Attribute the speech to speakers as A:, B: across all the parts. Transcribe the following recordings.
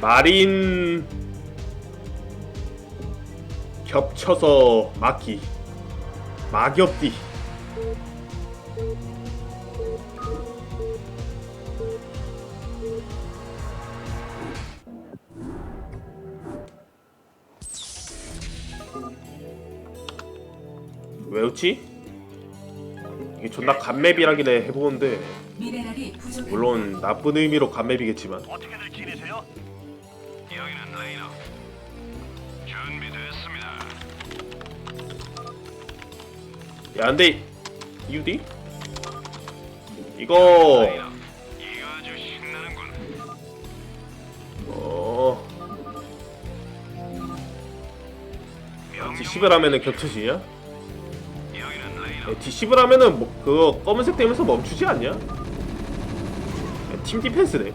A: 마린 겹쳐서 막기 막엽디 왜 웃지? 이게 존나 간맵이라길래 해보는데
B: 미네랄이 부족합니다.
A: 물론 나쁜 의미로 간맵이겠지만
C: 어떻게들 지내세요? 여기는 레이너. 준비됐습니다.
A: 야 근데 UD? 이거
C: 레이너. 이거 아주 신나는군.
A: 어
C: 명령.
A: D10을 하면은 겹쳐지냐?
C: 여기는 레이너.
A: D10을 하면은 뭐 그거 검은색 되면서 멈추지 않냐? 야, 팀 디펜스네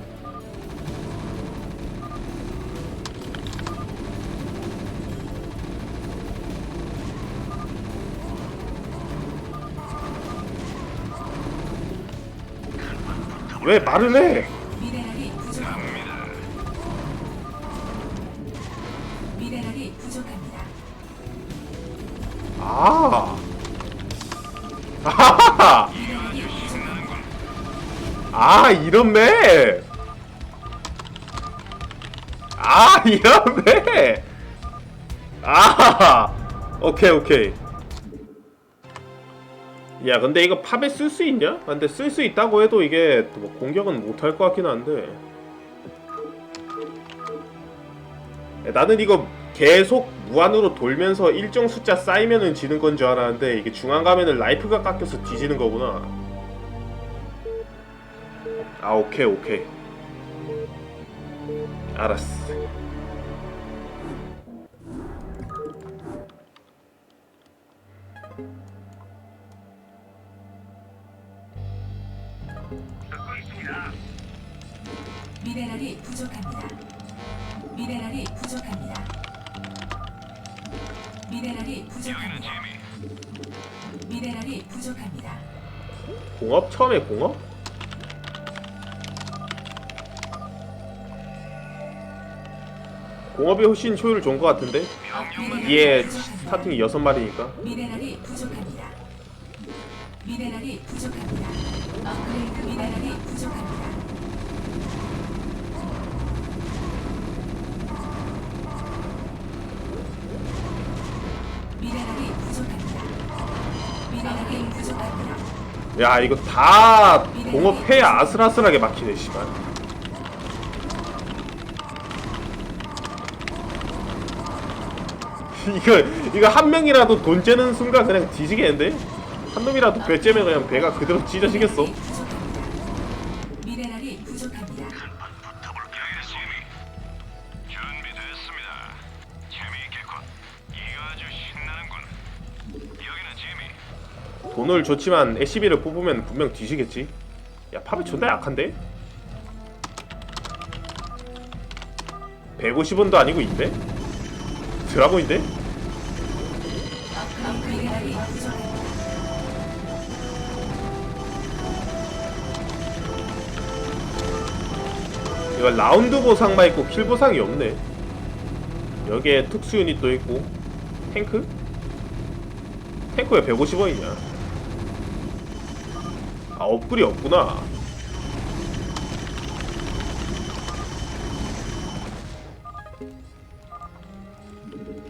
A: 왜 말을 해?
B: 미네랄이 부족합니다. 미네랄이 부족합니다.
A: 아. 아하하.
B: 미네랄이 부족합니다.
A: 아 이런 맵. 아 이런 맵. 아. 오케이 오케이. 야 근데 이거 팝에 쓸 수 있냐? 근데 쓸 수 있다고 해도 이게 뭐 공격은 못 할 것 같긴 한데. 야, 나는 이거 계속 무한으로 돌면서 일정 숫자 쌓이면은 지는 건 줄 알았는데 이게 중앙 가면은 라이프가 깎여서 뒤지는 거구나. 아 오케이 오케이. 알았어. 공업 처음에 공업? 공업이 훨씬 효율 좋은 것 같은데 얘 스타팅이 여섯 마리니까
B: 미네랄이 부족합니다. 미네랄이 부족합니다. 업그레이드 미네랄이 부족합니다.
A: 야 이거 다 공업해야 아슬아슬하게 막히네 씨발 이거 이거 한 명이라도 돈 째는 순간 그냥 뒤지겠는데? 한 놈이라도 배 째면 그냥 배가 그대로 찢어지겠어 돈을 줬지만 SCB를 뽑으면 분명 뒤지겠지 야 팝이 존나 약한데? 150원도 아니고 인데? 드라곤인데? 이거 라운드 보상만 있고 킬 보상이 없네. 여기에 특수 유닛도 있고 탱크? 탱크 왜 150원이냐? 아 업글이 없구나.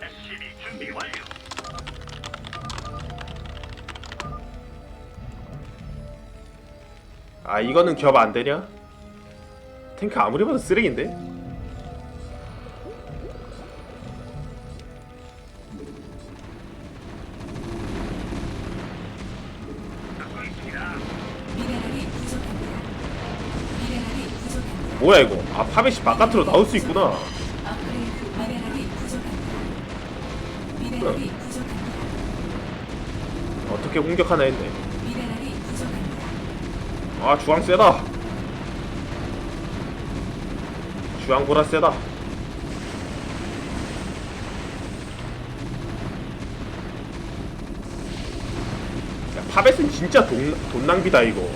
C: SCB 준비 완료.
A: 아 이거는 겹 안 되냐? 탱크 아무리 봐도 쓰레기인데? 뭐야 이거? 아 파벳이 바깥으로 나올 수 있구나.
B: 부족합니다.
A: 어떻게 공격하나 했네. 아 주황 세다. 주황 보라 세다. 야, 파벳은 진짜 돈, 돈 낭비다 이거.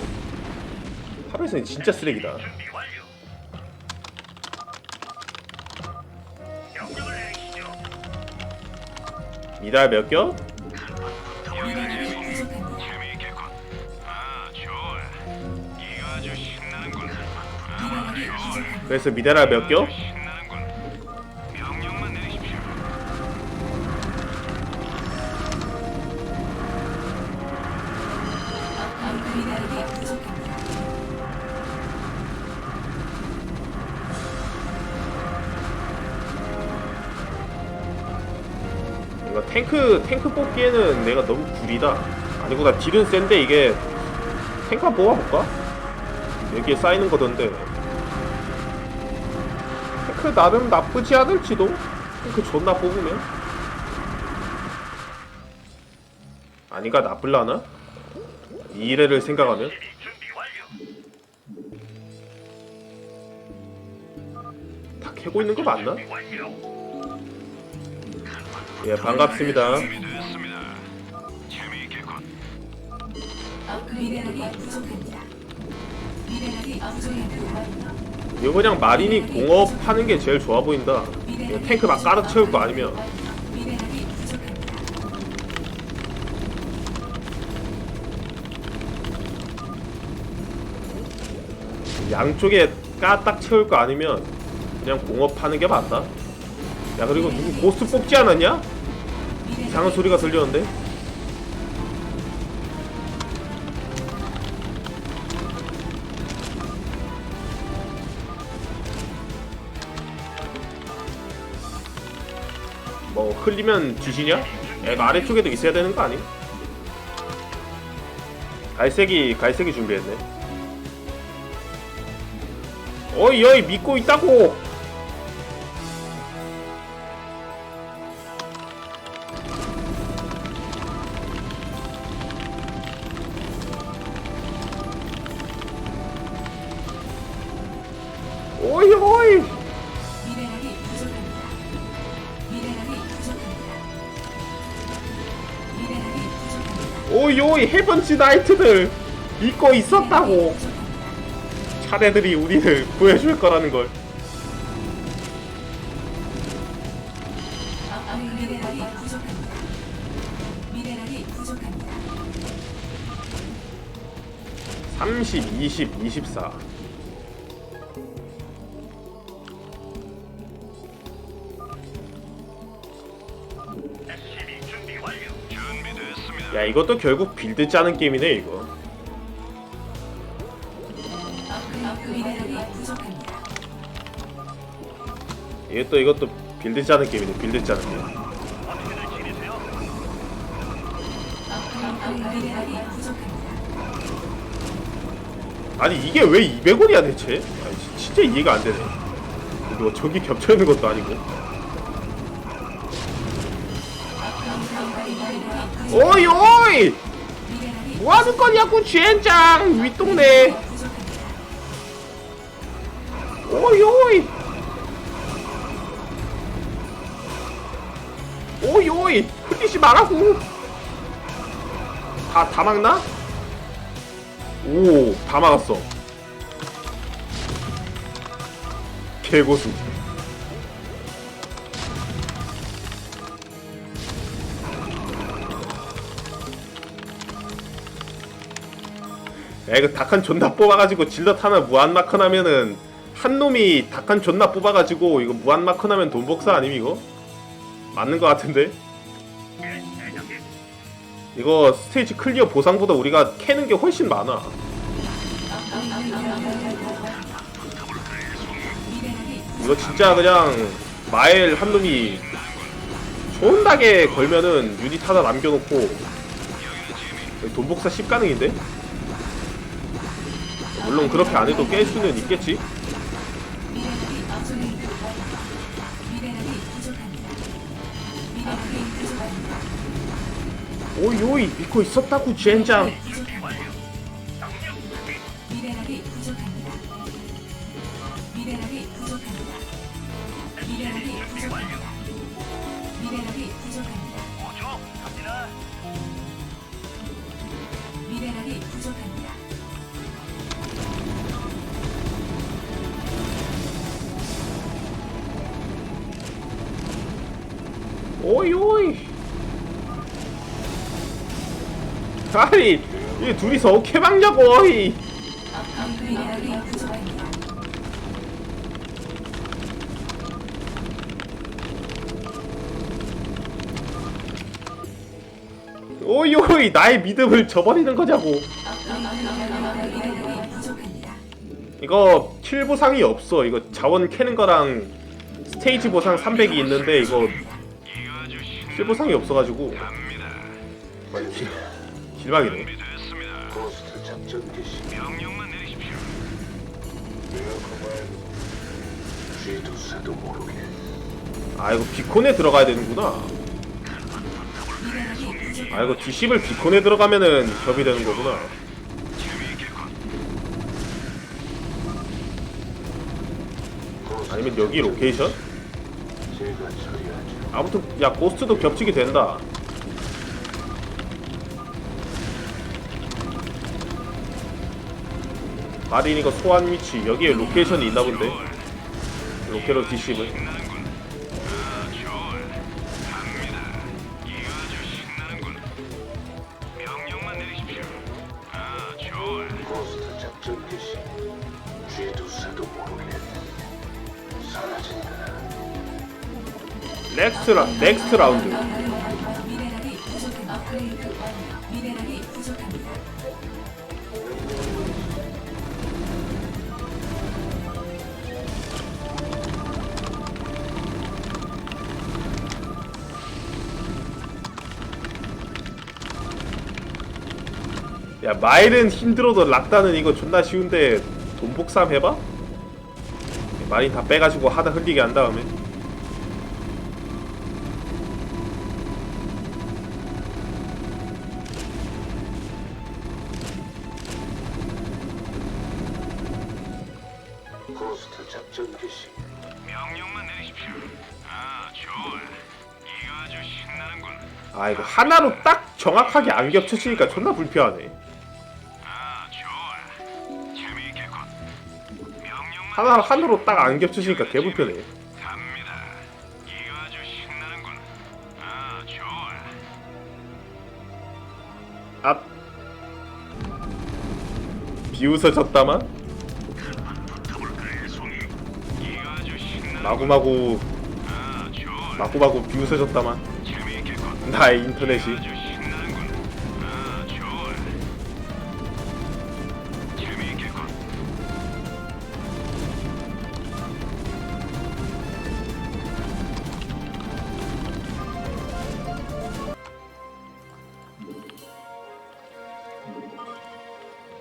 A: 파벳은 진짜 쓰레기다. 그래서 미달아 몇 겨?
C: 신나는군. 명령만 내리십시오.
B: 미네랄이 부족합니다.
A: 탱크 탱크 뽑기에는 내가 너무 구리다. 아니고 나 딜은 센데 이게 탱크 한번 뽑아볼까? 여기에 쌓이는 거던데. 탱크 나름 나쁘지 않을지도. 탱크 존나 뽑으면. 아닌가 나쁠라나? 미래를 생각하면. 다 캐고 있는 거 맞나? 예 반갑습니다.
C: 준비됐습니다. 재미있겠군.
B: 미네랄이 부족합니다. 미네랄이 부족합니다.
A: 이거 그냥 마린이 공업하는 게 제일 좋아 보인다. 이거 탱크 막 가득 채울 거 아니면
B: 미네랄이 부족합니다.
A: 양쪽에 까딱 채울 거 아니면 그냥 공업하는 게 맞다. 야 그리고 누구 고스트 뽑지 않았냐? 이상한 소리가 들렸는데. 뭐 흘리면 뒤지냐? 애가 아래쪽에도 있어야 되는 거 아니? 갈색이 갈색이 준비했네. 어이 어이 믿고 있다고. 오이 오이 해븐지 나이트들 믿고 있었다고. 차례들이 우리를 구해줄 거라는 걸.
B: 아, 미네랄이 부족합니다. 미네랄이 부족합니다.
A: 30, 20, 24. 야 이것도 결국 빌드 짜는 게임이네 이거. 이것도 이것도 빌드 짜는 게임이네 빌드 짜는 게임. 아니 이게 왜 200원이야 대체? 아니, 지- 진짜 이해가 안 되네. 뭐 저기 겹쳐 있는 것도 아니고. 오이 오이!
B: 미네랄이
A: 뭐 하는 거냐고 젠장 윗동네. 오이 오이! 오이 오이! 흘리지 말라고. 다 다 막나? 오, 다 막았어. 개고수. 야 이거 닭한 존나 뽑아가지고 질럿 하나 무한 마컨 하면은 한 놈이 닭한 존나 뽑아가지고 이거 무한 마컨 하면 돈 복사 아님 이거? 맞는 거 같은데?
C: 예.
A: 이거 스테이지 클리어 보상보다 우리가 캐는 게 훨씬 많아 이거 진짜 그냥 마엘 한 놈이 존나게 걸면은 유닛 하나 남겨놓고 돈 복사 10가능인데? 물론 그렇게 안 해도 깰 수는 있겠지? 오이 오이 믿고 있었다고 젠장
B: 미네랄이 부족합니다. 미네랄이 부족합니다. 미네랄이 부족합니다. 미네랄이 부족합니다.
C: 오죠? 갑니다.
A: 오이 오이 아니 이 둘이서 어케 막냐고 이
B: 미네랄이 부족합니다.
A: 오이 오이 나의 믿음을 저버리는 거냐고. 이거 킬 보상이 없어 이거 자원 캐는 거랑 스테이지 보상 300이 있는데 이거 킬 보상이 없어가지고 많이 길- 길막이네
C: 준비됐습니다.
D: 고스트 작전 개시
C: 명령만 내리십시오.
D: 쥐도 새도 모르게
A: 아 이거 비콘에 들어가야 되는구나. 아 이거 D10을 비콘에 들어가면은 협이 되는 거구나 아니면 여기 로케이션?
D: 제가 처리하죠
A: 아무튼 야 고스트도 겹치게 된다. 마린 이거 소환 위치 여기에 로케이션이 있나 본데? 로케로 D10을.
C: 명
A: 넥스트 라 넥스트 라운드. 야 마일은 힘들어도 락다는 이거 존나 쉬운데 돈 복삼 해봐? 마린 다 빼가지고 하다 흘리게 한 다음에
C: 명령만 내리십시오. 아, 좋아. 이거 아주 신나는군.
A: 아 이거 하나로 딱 정확하게 안 겹쳐지니까 존나 불편하네
C: 아, 좋아. 재미있겠군. 명령만
A: 하나 하나로 딱 안 겹쳐지니까 개 불편해
C: 갑니다. 이거 아주 신나는군. 아, 좋아.
A: 앞 비웃어졌다만 마구마구. 마구마구 비웃어졌다만. 나의 인터넷이.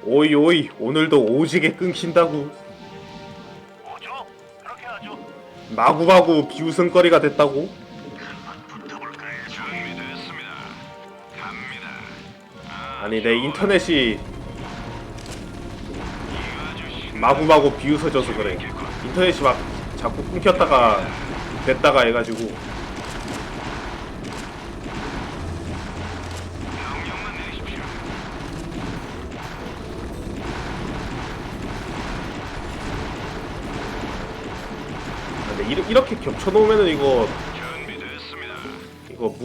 A: 오이 오이 오늘도 오지게 끊긴다고?
C: 그렇게 하죠.
A: 마구마구 비웃음거리가 됐다고
C: 붙어볼까요? 준비됐습니다. 갑니다. 아,
A: 아니 내 인터넷이
C: 이거.
A: 마구마구 비웃어져서 그래 인터넷이 막 자꾸 끊겼다가 됐다가 해가지고
C: 명령만 내리십시오.
A: 근데 이르- 이렇게 겹쳐놓으면은 이거. 이거.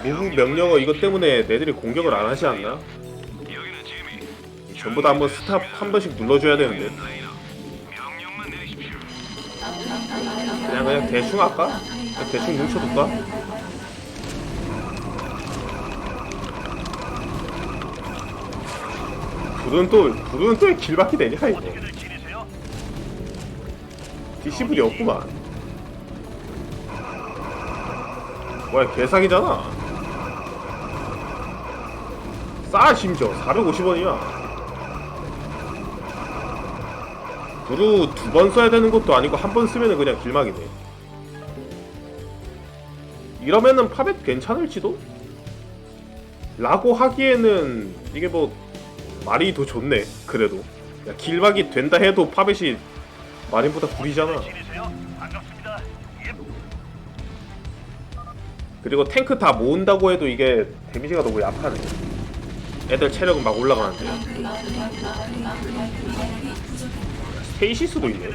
D: 드디어
A: 무구 명령어 이것 때문에 내들이 공격을 안 하지 않나? 전부 다 한번 스탑 한 번씩 눌러줘야 되는데. 그냥 그냥 대충 할까? 그냥 대충 뭉쳐둘까? 불은 또 불은 또 길밖에 되냐 이거? 디시블이 없구만. 뭐야 개사기잖아. 싸 심지어. 450원이야. 브루 두 번 써야 되는 것도 아니고 한 번 쓰면 그냥 길막이네. 이러면은 파벳 괜찮을지도? 라고 하기에는 이게 뭐 말이 더 좋네 그래도. 야, 길막이 된다 해도 파벳이 마린보다 구리잖아. 그리고 탱크 다 모은다고 해도 이게 데미지가 너무 약하네. 애들 체력은 막 올라가는데. 스테이시스도 있네.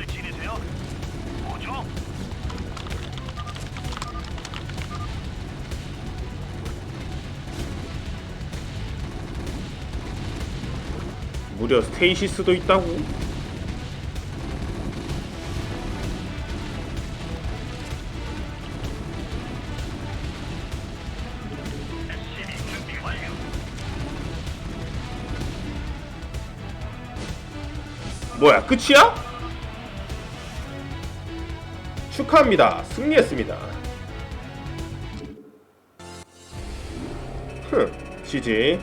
A: 무려 스테이시스도 있다고? 뭐야 끝이야? 축하합니다. 승리했습니다. 흥 지지